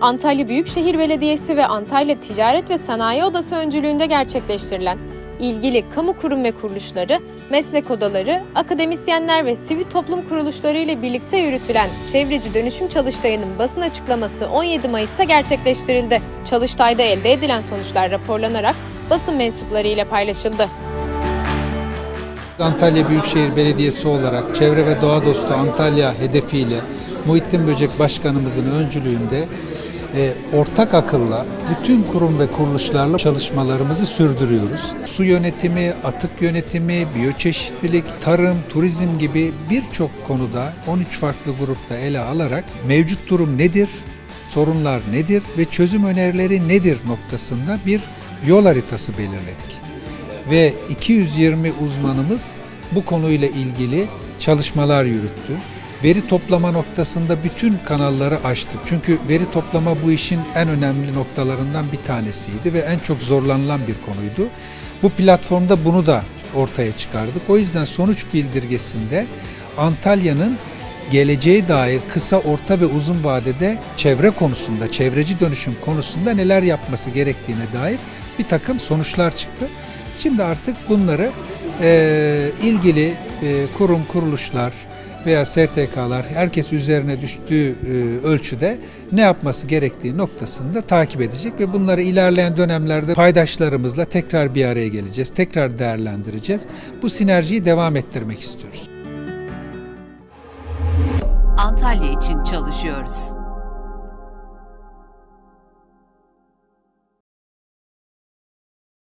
Antalya Büyükşehir Belediyesi ve Antalya Ticaret ve Sanayi Odası öncülüğünde gerçekleştirilen ilgili kamu kurum ve kuruluşları, meslek odaları, akademisyenler ve sivil toplum kuruluşları ile birlikte yürütülen çevreci dönüşüm çalıştayının basın açıklaması 17 Mayıs'ta gerçekleştirildi. Çalıştayda elde edilen sonuçlar raporlanarak basın mensupları ile paylaşıldı. Antalya Büyükşehir Belediyesi olarak Çevre ve Doğa Dostu Antalya hedefiyle Muhittin Böcek Başkanımızın öncülüğünde e, ortak akılla bütün kurum ve kuruluşlarla çalışmalarımızı sürdürüyoruz. Su yönetimi, atık yönetimi, biyoçeşitlilik, tarım, turizm gibi birçok konuda 13 farklı grupta ele alarak mevcut durum nedir, sorunlar nedir ve çözüm önerileri nedir noktasında bir yol haritası belirledik ve 220 uzmanımız bu konuyla ilgili çalışmalar yürüttü. Veri toplama noktasında bütün kanalları açtık. Çünkü veri toplama bu işin en önemli noktalarından bir tanesiydi ve en çok zorlanılan bir konuydu. Bu platformda bunu da ortaya çıkardık. O yüzden sonuç bildirgesinde Antalya'nın geleceğe dair kısa, orta ve uzun vadede çevre konusunda, çevreci dönüşüm konusunda neler yapması gerektiğine dair bir takım sonuçlar çıktı. Şimdi artık bunları e, ilgili kurum, kuruluşlar veya STK'lar herkes üzerine düştüğü e, ölçüde ne yapması gerektiği noktasında takip edecek ve bunları ilerleyen dönemlerde paydaşlarımızla tekrar bir araya geleceğiz, tekrar değerlendireceğiz. Bu sinerjiyi devam ettirmek istiyoruz. Antalya için çalışıyoruz.